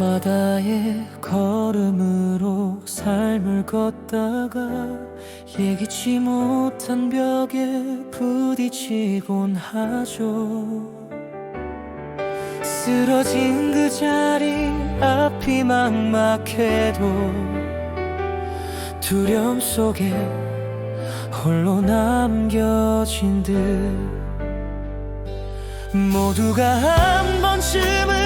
저마다의 걸음으로 삶을 걷다가 예기치 못한 벽에 부딪히곤 하죠. 쓰러진 그 자리 앞이 막막해도 두려움 속에 홀로 남겨진 듯. 모두가 한 번쯤은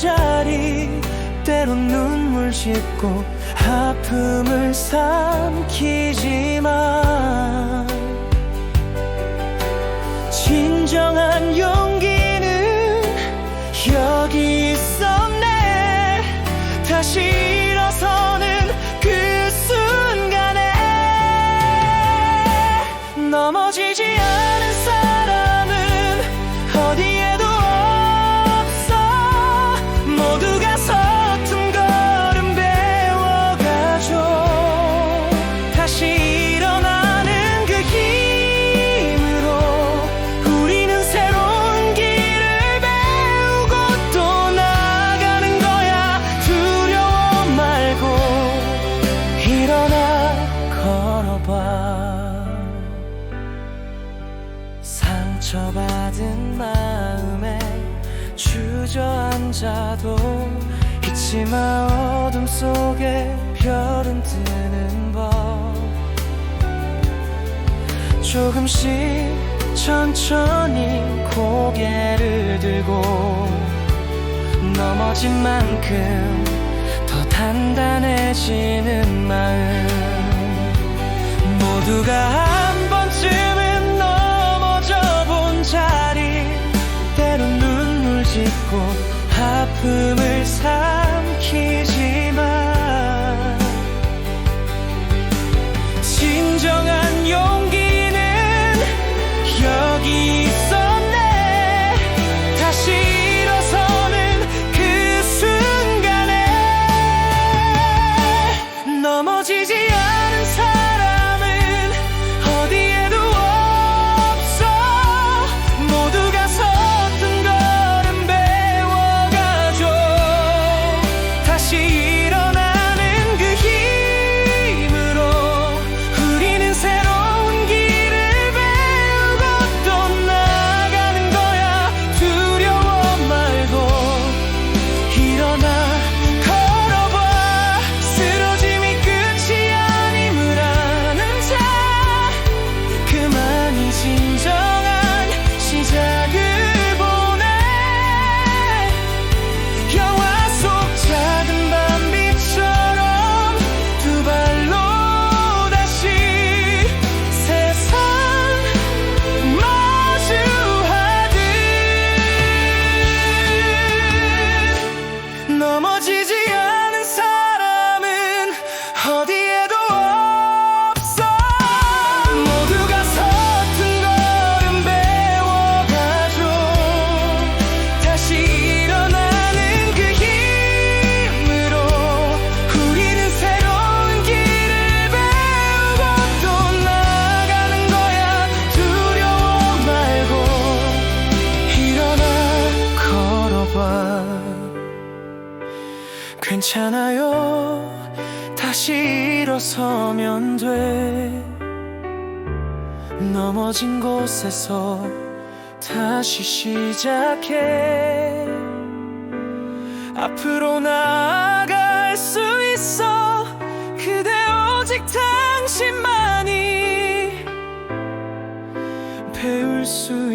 자리 때론 눈물 짓고 아픔을 삼키지만 진정한 용기는 여기 있었네. 다시 일어서는 그 순간에 넘어지 상처받은 마음에 주저앉아도 잊지 마 어둠 속에 별은 뜨는 법. 조금씩 천천히 고개를 들고 넘어진 만큼 더 단단해지는 마음. 모두가 아픔을 삼 괜찮아요. 다시 일어서면 돼. 넘어진 곳에서 다시 시작해. 앞으로 나아갈 수 있어. 그대 오직 당신만이. 배울 수